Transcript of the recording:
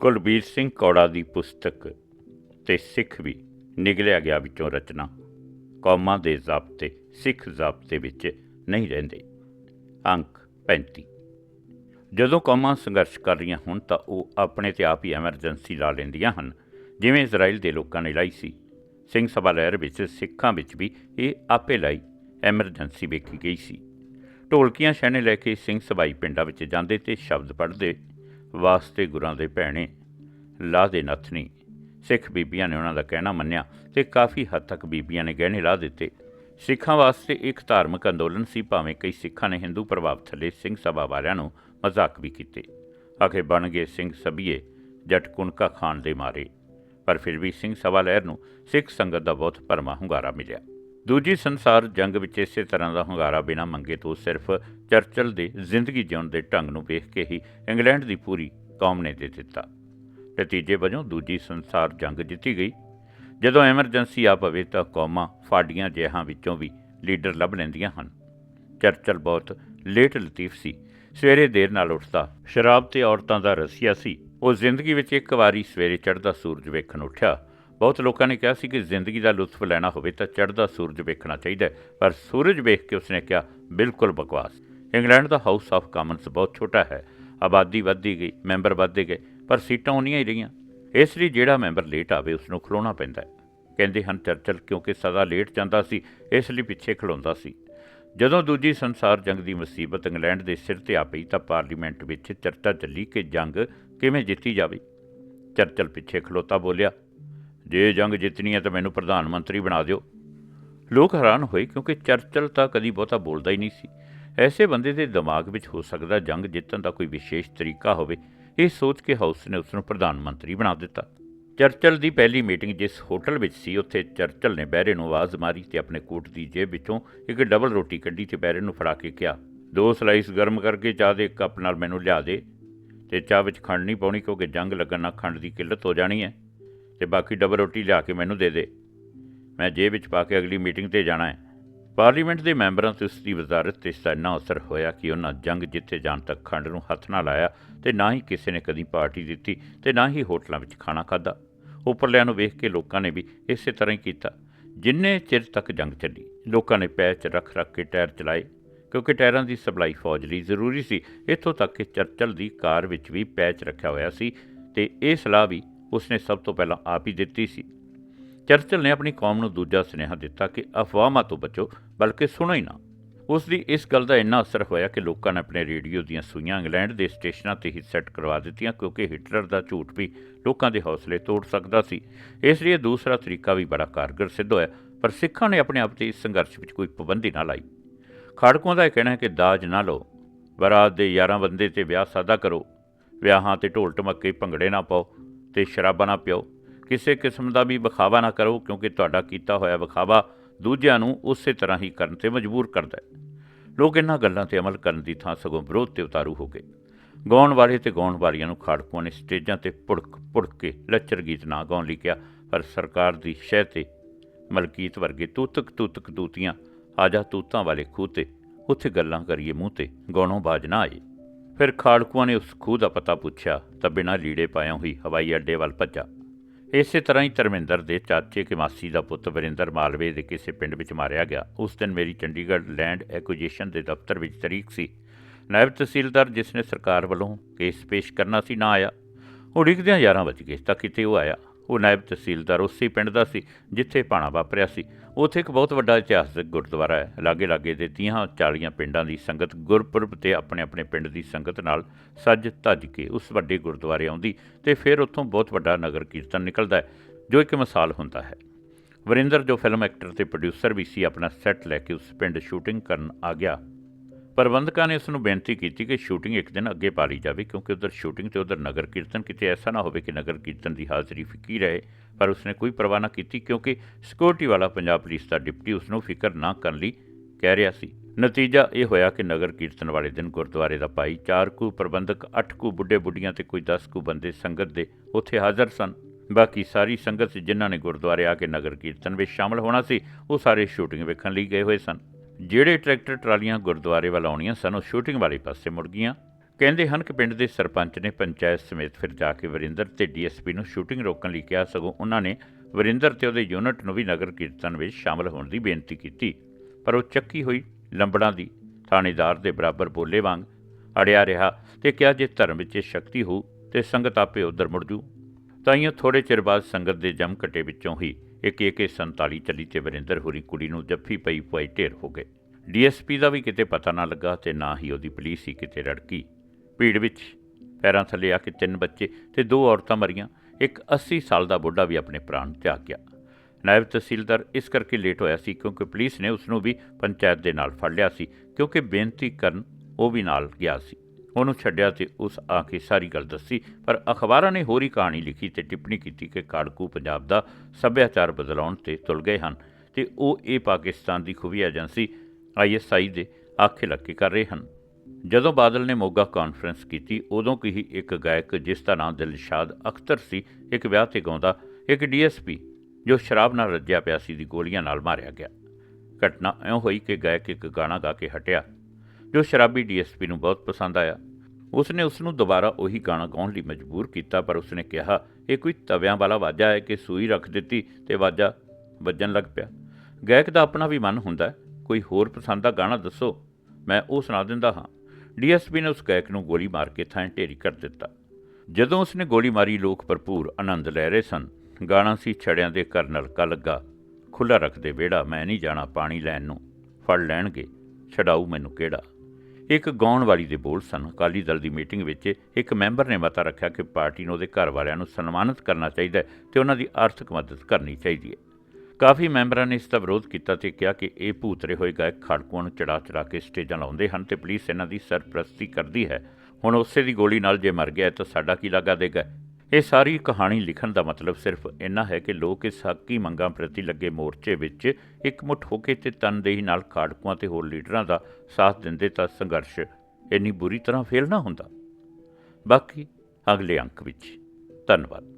ਕੁਲਬੀਰ ਸਿੰਘ ਕੌੜਾ ਦੀ ਪੁਸਤਕ ਤੇ ਸਿੱਖ ਵੀ ਨਿਕਲਿਆ ਗਿਆ ਵਿੱਚੋਂ ਰਚਨਾ। ਕੌਮਾਂ ਦੇ ਜ਼ਾਬਤੇ, ਸਿੱਖ ਜ਼ਾਬਤੇ ਵਿੱਚ ਨਹੀਂ ਰਹਿੰਦੇ। ਅੰਕ 35 ਜਦੋਂ ਕੌਮਾਂ ਸੰਘਰਸ਼ ਕਰ ਰਹੀਆਂ ਹੋਣ ਤਾਂ ਉਹ ਆਪਣੇ ਤੇ ਆਪ ਹੀ ਐਮਰਜੈਂਸੀ ਲਾ ਲੈਂਦੀਆਂ ਹਨ, ਜਿਵੇਂ ਇਜ਼ਰਾਈਲ ਦੇ ਲੋਕਾਂ ਨੇ ਲਾਈ ਸੀ। ਸਿੰਘ ਸਭਾ ਲਹਿਰ ਵਿੱਚ ਸਿੱਖਾਂ ਵਿੱਚ ਵੀ ਇਹ ਆਪੇ ਲਾਈ ਐਮਰਜੈਂਸੀ ਵੇਖੀ ਗਈ ਸੀ। ਢੋਲਕੀਆਂ, ਛੈਣੇ ਲੈ ਕੇ ਸਿੰਘ ਸਭਾਈ ਪਿੰਡਾਂ ਵਿੱਚ ਜਾਂਦੇ ਤੇ ਸ਼ਬਦ ਪੜ੍ਹਦੇ ਵਾਸਤੇ ਗੁਰਾਂ ਦੇ ਭੈਣੇ, ਲਾ ਦੇ ਨੱਥਨੀ ਸਿੱਖ ਬੀਬੀਆਂ ਨੇ ਉਹਨਾਂ ਦਾ ਕਹਿਣਾ ਮੰਨਿਆ ਤੇ ਕਾਫੀ ਹੱਦ ਤੱਕ ਬੀਬੀਆਂ ਨੇ ਗਹਿਣੇ ਲਾ ਦਿੱਤੇ। ਸਿੱਖਾਂ ਵਾਸਤੇ ਇੱਕ ਧਾਰਮਿਕ ਅੰਦੋਲਨ ਸੀ, ਭਾਵੇਂ ਕਈ ਸਿੱਖਾਂ ਨੇ ਹਿੰਦੂ ਪ੍ਰਭਾਵ ਥੱਲੇ ਸਿੰਘ ਸਭਾ ਵਾਲਿਆਂ ਨੂੰ ਮਜ਼ਾਕ ਵੀ ਕੀਤੇ। ਆਖੇ ਬਣ ਗਏ ਸਿੰਘ ਸਭੀਏ, ਜੱਟ ਕੁਨਕਾ ਖਾਨ ਦੇ ਮਾਰੇ। ਪਰ ਫਿਰ ਵੀ ਸਿੰਘ ਸਭਾ ਲਹਿਰ ਨੂੰ ਸਿੱਖ ਸੰਗਤ ਦਾ ਬਹੁਤ ਭਰਮਾ ਹੁੰਗਾਰਾ ਮਿਲਿਆ। ਦੂਜੀ ਸੰਸਾਰ ਜੰਗ ਵਿੱਚ ਇਸੇ ਤਰ੍ਹਾਂ ਦਾ ਹੁੰਗਾਰਾ ਬਿਨਾਂ ਮੰਗੇ ਤੋਂ ਸਿਰਫ ਚਰਚਲ ਦੇ ਜ਼ਿੰਦਗੀ ਜਿਉਣ ਦੇ ਢੰਗ ਨੂੰ ਵੇਖ ਕੇ ਹੀ ਇੰਗਲੈਂਡ ਦੀ ਪੂਰੀ ਕੌਮ ਨੇ ਦੇ ਦਿੱਤਾ। ਨਤੀਜੇ ਵਜੋਂ ਦੂਜੀ ਸੰਸਾਰ ਜੰਗ ਜਿੱਤੀ ਗਈ। ਜਦੋਂ ਐਮਰਜੈਂਸੀ ਆ ਪਵੇ ਤਾਂ ਕੌਮਾਂ ਫਾਡੀਆਂ ਜਿਹਾਂ ਵਿੱਚੋਂ ਵੀ ਲੀਡਰ ਲੱਭ ਲੈਂਦੀਆਂ ਹਨ। ਚਰਚਲ ਬਹੁਤ ਲੇਟ ਲਤੀਫ ਸੀ। ਸਵੇਰੇ ਦੇਰ ਨਾਲ ਉੱਠਦਾ, ਸ਼ਰਾਬ ਤੇ ਔਰਤਾਂ ਦਾ ਰਸੀਆ ਸੀ। ਉਹ ਜ਼ਿੰਦਗੀ ਵਿੱਚ ਇੱਕ ਵਾਰੀ ਸਵੇਰੇ ਚੜ੍ਹਦਾ ਸੂਰਜ ਵੇਖਣ ਉੱਠਿਆ। ਬਹੁਤ ਲੋਕਾਂ ਨੇ ਕਿਹਾ ਸੀ ਕਿ ਜ਼ਿੰਦਗੀ ਦਾ ਲੁਤਫ ਲੈਣਾ ਹੋਵੇ ਤਾਂ ਚੜ੍ਹਦਾ ਸੂਰਜ ਵੇਖਣਾ ਚਾਹੀਦਾ ਪਰ ਸੂਰਜ ਵੇਖ ਕੇ ਉਸਨੇ ਕਿਹਾ, ਬਿਲਕੁਲ ਬਕਵਾਸ। ਇੰਗਲੈਂਡ ਦਾ ਹਾਊਸ ਆਫ ਕਾਮਨਸ ਬਹੁਤ ਛੋਟਾ ਹੈ। ਆਬਾਦੀ ਵੱਧਦੀ ਗਈ, ਮੈਂਬਰ ਵੱਧਦੇ ਗਏ, ਪਰ ਸੀਟਾਂ ਉਨੀਆਂ ਹੀ ਰਹੀਆਂ। ਇਸ ਲਈ ਜਿਹੜਾ ਮੈਂਬਰ ਲੇਟ ਆਵੇ ਉਸ ਨੂੰ ਖਲੋਣਾ ਪੈਂਦਾ ਹੈ। ਕਹਿੰਦੇ ਹਨ, ਚਰਚਲ, ਕਿਉਂਕਿ ਸਦਾ ਲੇਟ ਜਾਂਦਾ ਸੀ, ਇਸ ਲਈ ਪਿੱਛੇ ਖਲੋਂਦਾ ਸੀ। ਜਦੋਂ ਦੂਜੀ ਸੰਸਾਰ ਜੰਗ ਦੀ ਮੁਸੀਬਤ ਇੰਗਲੈਂਡ ਦੇ ਸਿਰ ਤੇ ਆ ਪਈ, ਤਾਂ ਪਾਰਲੀਮੈਂਟ ਵਿੱਚ ਚਰਚਾ ਚੱਲੀ ਕਿ ਜੰਗ ਕਿਵੇਂ ਜਿੱਤੀ ਜਾਵੇ? ਚਰਚਲ ਪਿੱਛੇ ਖਲੋਤਾ ਬੋਲਿਆ ਜੇ ਜੰਗ ਜਿੱਤਣੀ ਹੈ ਤਾਂ ਮੈਨੂੰ ਪ੍ਰਧਾਨ ਮੰਤਰੀ ਬਣਾ ਦਿਓ। ਲੋਕ ਹੈਰਾਨ ਹੋਏ ਕਿਉਂਕਿ ਚਰਚਲ ਤਾਂ ਕਦੀ ਬਹੁਤਾ ਬੋਲਦਾ ਹੀ ਨਹੀਂ ਸੀ। ਐਸੇ ਬੰਦੇ ਦੇ ਦਿਮਾਗ ਵਿੱਚ ਹੋ ਸਕਦਾ ਜੰਗ ਜਿੱਤਣ ਦਾ ਕੋਈ ਵਿਸ਼ੇਸ਼ ਤਰੀਕਾ ਹੋਵੇ। ਇਹ ਸੋਚ ਕੇ ਹਾਊਸ ਨੇ ਉਸ ਨੂੰ ਪ੍ਰਧਾਨ ਮੰਤਰੀ ਬਣਾ ਦਿੱਤਾ। ਚਰਚਲ ਦੀ ਪਹਿਲੀ ਮੀਟਿੰਗ ਜਿਸ ਹੋਟਲ ਵਿੱਚ ਸੀ, ਉੱਥੇ ਚਰਚਲ ਨੇ ਬਹਿਰੇ ਨੂੰ ਆਵਾਜ਼ ਮਾਰੀ ਤੇ ਆਪਣੇ ਕੋਟ ਦੀ ਜੇਬ ਵਿੱਚੋਂ ਇੱਕ ਡਬਲ ਰੋਟੀ ਕੱਢੀ ਤੇ ਬਹਿਰੇ ਨੂੰ ਫੜਾ ਕੇ ਕਿਹਾ, ਦੋ ਸਲਾਈਸ ਗਰਮ ਕਰਕੇ ਚਾਹ ਦੇ ਕੱਪ ਨਾਲ ਮੈਨੂੰ ਲਿਆ ਦੇ ਤੇ ਚਾਹ ਵਿੱਚ ਖੰਡ ਨਹੀਂ ਪਾਉਣੀ ਕਿਉਂਕਿ ਜੰਗ ਲੱਗਣ ਨਾਲ ਖੰਡ ਦੀ ਕਿੱਲਤ ਹੋ ਜਾਣੀ ਹੈ। ਤੇ ਬਾਕੀ ਡਬਲ ਰੋਟੀ ਲਿਆ ਕੇ ਮੈਨੂੰ ਦੇ ਦੇ। ਮੈਂ ਜੇਬ ਵਿੱਚ ਪਾ ਕੇ ਅਗਲੀ ਮੀਟਿੰਗ ਤੇ ਜਾਣਾ ਹੈ। ਪਾਰਲੀਮੈਂਟ ਦੇ ਮੈਂਬਰਾਂ ਤੇ ਉਸ ਦੀ ਵਜ਼ਾਰਤ ਤੇ ਇਸ ਇੰਨਾ ਅਸਰ ਹੋਇਆ ਕਿ ਉਹਨਾਂ ਜੰਗ ਜਿੱਤੇ ਜਾਣ ਤੱਕ ਖੰਡ ਨੂੰ ਹੱਥ ਨਾ ਲਾਇਆ ਤੇ ਨਾ ਹੀ ਕਿਸੇ ਨੇ ਕਦੀ ਪਾਰਟੀ ਦਿੱਤੀ ਤੇ ਨਾ ਹੀ ਹੋਟਲਾਂ ਵਿੱਚ ਖਾਣਾ ਖਾਦਾ ਉੱਪਰਲਿਆਂ ਨੂੰ ਵੇਖ ਕੇ ਲੋਕਾਂ ਨੇ ਵੀ ਇਸੇ ਤਰ੍ਹਾਂ ਹੀ ਕੀਤਾ। ਜਿੰਨੇ ਚਿਰ ਤੱਕ ਜੰਗ ਚੱਲੀ, ਲੋਕਾਂ ਨੇ ਪੈਚ ਰੱਖ ਰੱਖ ਕੇ ਟਾਇਰ ਚਲਾਏ, ਕਿਉਂਕਿ ਟਾਇਰਾਂ ਦੀ ਸਪਲਾਈ ਫੌਜ ਲਈ ਜ਼ਰੂਰੀ ਸੀ। ਇੱਥੋਂ ਤੱਕ ਕਿ ਚਰਚਲ ਦੀ ਕਾਰ ਵਿੱਚ ਵੀ ਪੈਚ ਰੱਖਿਆ ਹੋਇਆ ਸੀ ਤੇ ਇਹ ਸਲਾਹ ਵੀ ਉਸਨੇ ਸਭ ਤੋਂ ਪਹਿਲਾਂ ਆਪ ਹੀ ਦਿੱਤੀ ਸੀ। ਚਰਚਲ ਨੇ ਆਪਣੀ ਕੌਮ ਨੂੰ ਦੂਜਾ ਸੁਨੇਹਾ ਦਿੱਤਾ ਕਿ ਅਫਵਾਹਾਂ ਤੋਂ ਬਚੋ, ਬਲਕਿ ਸੁਣੋ ਹੀ ਨਾ। ਉਸ ਦੀ ਇਸ ਗੱਲ ਦਾ ਇੰਨਾ ਅਸਰ ਹੋਇਆ ਕਿ ਲੋਕਾਂ ਨੇ ਆਪਣੇ ਰੇਡੀਓ ਦੀਆਂ ਸੂਈਆਂ ਇੰਗਲੈਂਡ ਦੇ ਸਟੇਸ਼ਨਾਂ ਤੇ ਹੀ ਸੈੱਟ ਕਰਵਾ ਦਿੱਤੀਆਂ, ਕਿਉਂਕਿ ਹਿਟਲਰ ਦਾ ਝੂਠ ਵੀ ਲੋਕਾਂ ਦੇ ਹੌਸਲੇ ਤੋੜ ਸਕਦਾ ਸੀ। ਇਸ ਲਈ ਦੂਸਰਾ ਤਰੀਕਾ ਵੀ ਬੜਾ ਕਾਰਗਰ ਸਿੱਧ ਹੋਇਆ, ਪਰ ਸਿੱਖਾਂ ਨੇ ਆਪਣੇ ਆਪ ਤੇ ਇਸ ਸੰਘਰਸ਼ ਵਿੱਚ ਕੋਈ ਪਾਬੰਦੀ ਨਾ ਲਾਈ। ਖਾੜਕੂਆਂ ਦਾ ਇਹ ਕਹਿਣਾ ਹੈ ਕਿ ਦਾਜ ਨਾ ਲਓ। ਬਰਾਤ ਦੇ 11 ਬੰਦੇ ਤੇ ਵਿਆਹ ਸਾਦਾ ਕਰੋ। ਵਿਆਹਾਂ ਤੇ ਢੋਲ ਢਮੱਕੇ ਭੰਗੜੇ ਨਾ ਪਾਓ। ਤੇ ਸ਼ਰਾਬਾਂ ਨਾ ਪਿਓ। ਕਿਸੇ ਕਿਸਮ ਦਾ ਵੀ ਵਿਖਾਵਾ ਨਾ ਕਰੋ, ਕਿਉਂਕਿ ਤੁਹਾਡਾ ਕੀਤਾ ਹੋਇਆ ਵਿਖਾਵਾ ਦੂਜਿਆਂ ਨੂੰ ਉਸੇ ਤਰ੍ਹਾਂ ਹੀ ਕਰਨ ਤੇ ਮਜਬੂਰ ਕਰਦਾ ਹੈ। ਲੋਕ ਇਹਨਾਂ ਗੱਲਾਂ ਤੇ ਅਮਲ ਕਰਨ ਦੀ ਥਾਂ ਸਗੋਂ ਵਿਰੋਧ ਤੇ ਉਤਾਰੂ ਹੋ ਗਏ। ਗਾਉਣ ਵਾਲੇ ਤੇ ਗਾਉਣ ਵਾਲੀਆਂ ਨੂੰ ਖਾੜਕੂਆਂ ਨੇ ਸਟੇਜਾਂ ਤੇ ਪੁੜਕ ਪੁੜਕ ਕੇ ਲੱਚਰ ਗੀਤ ਨਾ ਗਾਉਣ ਲਈ ਕਿਹਾ, ਪਰ ਸਰਕਾਰ ਦੀ ਸ਼ਹਿ ਤੇ ਮਲਕੀਤ ਵਰਗੇ ਤੂਤਕ ਤੂਤਕ ਦੂਤੀਆਂ ਆਜਾ ਤੂਤਾਂ ਵਾਲੇ ਖੂਹ ਤੇ ਉੱਥੇ ਗੱਲਾਂ ਕਰੀਏ ਮੂੰਹ ਤੇ, ਗਾਉਣੋਂ ਬਾਜ ਨਾ ਆਏ। ਫਿਰ ਖਾੜਕੂਆਂ ਨੇ ਉਸ ਖੂਹ ਦਾ ਪਤਾ ਪੁੱਛਿਆ ਤਾਂ ਬਿਨਾਂ ਲੀੜੇ ਪਾਇਆ ਹੋਈ ਹਵਾਈ ਅੱਡੇ ਵੱਲ ਭੱਜਾ। ਇਸੇ ਤਰ੍ਹਾਂ ਹੀ ਧਰਮਿੰਦਰ ਦੇ ਚਾਚੇ ਕੇ ਮਾਸੀ ਦਾ ਪੁੱਤ ਵਰਿੰਦਰ ਮਾਲਵੇ ਦੇ ਕਿਸੇ ਪਿੰਡ ਵਿੱਚ ਮਾਰਿਆ ਗਿਆ। ਉਸ ਦਿਨ ਮੇਰੀ ਚੰਡੀਗੜ੍ਹ ਲੈਂਡ ਐਕੁਜੀਸ਼ਨ ਦੇ ਦਫ਼ਤਰ ਵਿੱਚ ਤਰੀਕ ਸੀ। ਨਾਇਬ ਤਹਿਸੀਲਦਾਰ ਜਿਸ ਨੇ ਸਰਕਾਰ ਵੱਲੋਂ ਕੇਸ ਪੇਸ਼ ਕਰਨਾ ਸੀ ਨਾ ਆਇਆ। ਉਡੀਕਦਿਆਂ 11 ਵਜ ਗਏ ਤਾਂ ਕਿਤੇ ਉਹ ਆਇਆ। ਉਹ ਨਾਇਬ ਤਹਿਸੀਲਦਾਰ ਉਸੇ ਪਿੰਡ ਦਾ ਸੀ, ਜਿੱਥੇ ਪਾਣਾ ਵਾਪਰਿਆ ਸੀ। ਉੱਥੇ ਇੱਕ ਬਹੁਤ ਵੱਡਾ ਇਤਿਹਾਸਕ ਗੁਰਦੁਆਰਾ ਹੈ। ਲਾਗੇ ਲਾਗੇ ਦੇ 30 40 ਪਿੰਡਾਂ ਦੀ ਸੰਗਤ ਗੁਰਪੁਰਬ ਤੇ ਆਪਣੇ ਆਪਣੇ ਪਿੰਡ ਦੀ ਸੰਗਤ ਨਾਲ ਸੱਜ ਧੱਜ ਕੇ ਉਸ ਵੱਡੇ ਗੁਰਦੁਆਰੇ ਆਉਂਦੀ ਤੇ ਫਿਰ ਉੱਥੋਂ ਬਹੁਤ ਵੱਡਾ ਨਗਰ ਕੀਰਤਨ ਨਿਕਲਦਾ ਹੈ, ਜੋ ਇੱਕ ਮਿਸਾਲ ਹੁੰਦਾ ਹੈ। ਵਰਿੰਦਰ ਜੋ ਫਿਲਮ ਐਕਟਰ ਤੇ ਪ੍ਰੋਡਿਊਸਰ ਵੀ ਸੀ, ਆਪਣਾ ਸੈੱਟ ਲੈ ਕੇ ਉਸ ਪਿੰਡ ਸ਼ੂਟਿੰਗ ਕਰਨ ਆ ਗਿਆ। ਪ੍ਰਬੰਧਕਾਂ ਨੇ ਉਸ ਨੂੰ ਬੇਨਤੀ ਕੀਤੀ ਕਿ ਸ਼ੂਟਿੰਗ ਇੱਕ ਦਿਨ ਅੱਗੇ ਪਾ ਲਈ ਜਾਵੇ, ਕਿਉਂਕਿ ਉਧਰ ਸ਼ੂਟਿੰਗ ਤੇ ਉਧਰ ਨਗਰ ਕੀਰਤਨ, ਕਿਤੇ ਐਸਾ ਨਾ ਹੋਵੇ ਕਿ ਨਗਰ ਕੀਰਤਨ ਦੀ ਹਾਜ਼ਰੀ ਫਿੱਕੀ ਰਹੇ, ਪਰ ਉਸਨੇ ਕੋਈ ਪਰਵਾਹ ਨਾ ਕੀਤੀ ਕਿਉਂਕਿ ਸਿਕਿਉਰਿਟੀ ਵਾਲਾ ਪੰਜਾਬ ਪੁਲਿਸ ਦਾ ਡਿਪਟੀ ਉਸ ਨੂੰ ਫਿਕਰ ਨਾ ਕਰਨ ਲਈ ਕਹਿ ਰਿਹਾ ਸੀ। ਨਤੀਜਾ ਇਹ ਹੋਇਆ ਕਿ ਨਗਰ ਕੀਰਤਨ ਵਾਲੇ ਦਿਨ ਗੁਰਦੁਆਰੇ ਦਾ ਭਾਈ ਚਾਰ ਕੁ ਪ੍ਰਬੰਧਕ, ਅੱਠ ਕੁ ਬੁੱਢੇ ਬੁੱਢੀਆਂ ਤੇ ਕੋਈ 10 ਕੁ ਬੰਦੇ ਸੰਗਤ ਦੇ ਉੱਥੇ ਹਾਜ਼ਰ ਸਨ। ਬਾਕੀ ਸਾਰੀ ਸੰਗਤ ਜਿਨ੍ਹਾਂ ਨੇ ਗੁਰਦੁਆਰੇ ਆ ਕੇ ਨਗਰ ਕੀਰਤਨ ਵਿੱਚ ਸ਼ਾਮਲ ਹੋਣਾ ਸੀ, ਉਹ ਸਾਰੇ ਸ਼ੂਟਿੰਗ ਵੇਖਣ ਲਈ ਗਏ ਹੋਏ ਸਨ। ਜਿਹੜੇ ਟਰੈਕਟਰ ਟਰਾਲੀਆਂ ਗੁਰਦੁਆਰੇ ਵੱਲ ਆਉਣੀਆਂ ਸਨ, ਉਹ ਸ਼ੂਟਿੰਗ ਵਾਲੇ ਪਾਸੇ ਮੁੜ ਗਈਆਂ। ਕਹਿੰਦੇ ਹਨ ਕਿ ਪਿੰਡ ਦੇ ਸਰਪੰਚ ਨੇ ਪੰਚਾਇਤ ਸਮੇਤ ਫਿਰ ਜਾ ਕੇ ਵਰਿੰਦਰ ਤੇ ਡੀਐਸਪੀ ਨੂੰ ਸ਼ੂਟਿੰਗ ਰੋਕਣ ਲਈ ਕਿਹਾ। ਸਗੋਂ ਉਹਨਾਂ ਨੇ ਵਰਿੰਦਰ ਤੇ ਉਹਦੇ ਯੂਨਿਟ ਨੂੰ ਵੀ ਨਗਰ ਕੀਰਤਨ ਵਿੱਚ ਸ਼ਾਮਲ ਹੋਣ ਦੀ ਬੇਨਤੀ ਕੀਤੀ। ਪਰ ਉਹ ਚੱਕੀ ਹੋਈ ਲੰਬੜਾਂ ਦੀ ਥਾਣੇਦਾਰ ਦੇ ਬਰਾਬਰ ਬੋਲੇ ਵਾਂਗ ਅੜਿਆ ਰਿਹਾ ਤੇ ਕਿਹਾ, ਜੇ ਧਰਮ ਵਿੱਚ ਇਹ ਸ਼ਕਤੀ ਹੋ ਤੇ ਸੰਗਤ ਆਪੇ ਉਧਰ ਮੁੜ ਜੂ। ਤਾਂ ਤਾਈਓ ਥੋੜੇ ਚਿਰ ਬਾਅਦ ਸੰਗਤ ਦੇ ਜਮ ਘਟੇ ਵਿੱਚੋਂ ਹੀ ਇੱਕ ਇੱਕ 47 ਚੱਲੀ ਤੇ ਵਰਿੰਦਰ ਹੋਰੀ ਕੁੜੀ ਨੂੰ ਜੱਫੀ ਪਈ ਪਈ ਢੇਰ ਹੋ ਗਏ। ਡੀਐਸਪੀ ਦਾ ਵੀ ਕਿਤੇ ਪਤਾ ਨਾ ਲੱਗਾ ਤੇ ਨਾ ਹੀ ਉਹਦੀ ਪੁਲਿਸ ਹੀ ਕਿਤੇ ਰੜਕੀ। ਭੀੜ ਵਿੱਚ ਪੈਰਾਂ ਥੱਲੇ ਆ ਕੇ ਤਿੰਨ ਬੱਚੇ ਤੇ ਦੋ ਔਰਤਾਂ ਮਰੀਆਂ। ਇੱਕ 80 ਸਾਲ ਦਾ ਬੁੱਢਾ ਵੀ ਆਪਣੇ ਪ੍ਰਾਣ ਤਿਆਗ ਗਿਆ। ਨਾਇਬ ਤਹਿਸੀਲਦਾਰ ਇਸ ਕਰਕੇ ਲੇਟ ਹੋਇਆ ਸੀ ਕਿਉਂਕਿ ਪੁਲਿਸ ਨੇ ਉਸ ਨੂੰ ਵੀ ਪੰਚਾਇਤ ਦੇ ਨਾਲ ਫੜ ਲਿਆ ਸੀ ਕਿਉਂਕਿ ਬੇਨਤੀ ਕਰਨ ਉਹ ਵੀ ਨਾਲ ਗਿਆ ਸੀ। ਉਹਨੂੰ ਛੱਡਿਆ ਤੇ ਉਸ ਆ ਕੇ ਸਾਰੀ ਗੱਲ ਦੱਸੀ। ਪਰ ਅਖਬਾਰਾਂ ਨੇ ਹੋਰ ਹੀ ਕਹਾਣੀ ਲਿਖੀ ਤੇ ਟਿੱਪਣੀ ਕੀਤੀ ਕਿ ਕਾੜਕੂ ਪੰਜਾਬ ਦਾ ਸੱਭਿਆਚਾਰ ਬਦਲਾਉਣ ਤੇ ਤੁਲ ਗਏ ਹਨ ਤੇ ਉਹ ਇਹ ਪਾਕਿਸਤਾਨ ਦੀ ਖੁਫੀਆ ਏਜੰਸੀ ਆਈਐਸਆਈ ਦੇ ਆਖੇ ਲੱਗ ਕੇ ਕਰ ਰਹੇ ਹਨ। ਜਦੋਂ ਬਾਦਲ ਨੇ ਮੋਗਾ ਕਾਨਫਰੰਸ ਕੀਤੀ, ਉਦੋਂ ਕਿ ਹੀ ਇੱਕ ਗਾਇਕ ਜਿਸ ਦਾ ਨਾਮ ਦਿਲਸ਼ਾਦ ਅਖਤਰ ਸੀ, ਇੱਕ ਵਿਆਹ ਤੇ ਗਾਉਂਦਾ, ਇੱਕ ਡੀਐਸਪੀ ਜੋ ਸ਼ਰਾਬ ਨਾਲ ਰੱਜਿਆ ਪਿਆ ਸੀ ਦੀ ਗੋਲੀਆਂ ਨਾਲ ਮਾਰਿਆ ਗਿਆ। ਘਟਨਾ ਇਉਂ ਹੋਈ ਕਿ ਗਾਇਕ ਇੱਕ ਗਾਣਾ ਗਾ ਕੇ ਹਟਿਆ। ਜੋ ਸ਼ਰਾਬੀ ਡੀਐਸਪੀ ਨੂੰ ਬਹੁਤ ਪਸੰਦ ਆਇਆ। ਉਸਨੇ ਉਸ ਨੂੰ ਦੁਬਾਰਾ ਉਹੀ ਗਾਣਾ ਗਾਉਣ ਲਈ ਮਜਬੂਰ ਕੀਤਾ, ਪਰ ਉਸਨੇ ਕਿਹਾ, ਇਹ ਕੋਈ ਤਵਿਆਂ ਵਾਲਾ ਵਾਜਾ ਹੈ ਕਿ ਸੂਈ ਰੱਖ ਦਿੱਤੀ ਤੇ ਵਾਜਾ ਵੱਜਣ ਲੱਗ ਪਿਆ। ਗਾਇਕ ਦਾ ਆਪਣਾ ਵੀ ਮਨ ਹੁੰਦਾ ਕੋਈ ਹੋਰ ਪਸੰਦ ਦਾ ਗਾਣਾ ਦੱਸੋ, ਮੈਂ ਉਹ ਸੁਣਾ ਦਿੰਦਾ ਹਾਂ। ਡੀਐਸਪੀ ਨੇ ਉਸ ਗਾਇਕ ਨੂੰ ਗੋਲੀ ਮਾਰ ਕੇ ਥਾਂ ਢੇਰੀ ਕਰ ਦਿੱਤਾ। ਜਦੋਂ ਉਸਨੇ ਗੋਲੀ ਮਾਰੀ, ਲੋਕ ਭਰਪੂਰ ਆਨੰਦ ਲੈ ਰਹੇ ਸਨ। ਗਾਣਾ ਸੀ ਛੜਿਆਂ ਦੇ ਘਰ ਨਲਕਾ ਲੱਗਾ। ਖੁੱਲਾ ਰੱਖਦੇ ਵਿਹੜਾ ਮੈਂ ਨਹੀਂ ਜਾਣਾ ਪਾਣੀ ਲੈਣ ਨੂੰ। ਫੜ ਲੈਣਗੇ। ਛਡਾਊ ਮੈਨੂੰ ਕਿਹੜਾ? ਇੱਕ ਗਾਉਣ ਵਾਲੀ ਦੇ ਬੋਲ ਸਨ। ਅਕਾਲੀ ਦਲ ਦੀ ਮੀਟਿੰਗ ਵਿੱਚ ਇੱਕ ਮੈਂਬਰ ਨੇ ਮਤਾ ਰੱਖਿਆ ਕਿ ਪਾਰਟੀ ਨੂੰ ਉਹਦੇ ਘਰ ਵਾਲਿਆਂ ਨੂੰ ਸਨਮਾਨਿਤ ਕਰਨਾ ਚਾਹੀਦਾ ਹੈ ਤੇ ਉਹਨਾਂ ਦੀ ਆਰਥਿਕ ਮਦਦ ਕਰਨੀ ਚਾਹੀਦੀ ਹੈ। ਕਾਫੀ ਮੈਂਬਰਾਂ ਨੇ ਇਸ ਦਾ ਵਿਰੋਧ ਕੀਤਾ ਤੇ ਕਿਹਾ ਕਿ ਇਹ ਭੂਤਰੇ ਹੋਏ ਗਾਇਕ ਖਾੜਕੂਆਂ ਨੂੰ ਚੜਾ ਚੜਾ ਕੇ ਸਟੇਜਾਂ ਲਾਉਂਦੇ ਹਨ ਤੇ ਪੁਲਿਸ ਇਹਨਾਂ ਦੀ ਸਰਪ੍ਰਸਤੀ ਕਰਦੀ ਹੈ। ਹੁਣ ਉਸੇ ਦੀ ਗੋਲੀ ਨਾਲ ਜੇ ਮਰ ਗਿਆ ਤਾਂ ਸਾਡਾ ਕੀ ਲਾਗਾ ਦੇਗਾ ਇਹ ਸਾਰੀ ਕਹਾਣੀ ਲਿਖਣ ਦਾ ਮਤਲਬ ਸਿਰਫ ਇੰਨਾ ਹੈ ਕਿ ਲੋਕ ਇਸ ਹੱਕੀ ਮੰਗਾਂ ਪ੍ਰਤੀ ਲੱਗੇ ਮੋਰਚੇ ਵਿੱਚ ਇਕਮੁੱਠ ਹੋ ਕੇ ਤੇ ਤਨਦੇਹੀ ਨਾਲ ਕਾੜਕੂਆਂ ਤੇ ਹੋਰ ਲੀਡਰਾਂ ਦਾ ਸਾਥ ਦਿੰਦੇ ਤਾਂ ਸੰਘਰਸ਼ ਇੰਨੀ ਬੁਰੀ ਤਰ੍ਹਾਂ ਫੇਲ ਨਾ ਹੁੰਦਾ। ਬਾਕੀ ਅਗਲੇ ਅੰਕ ਵਿੱਚ। ਧੰਨਵਾਦ।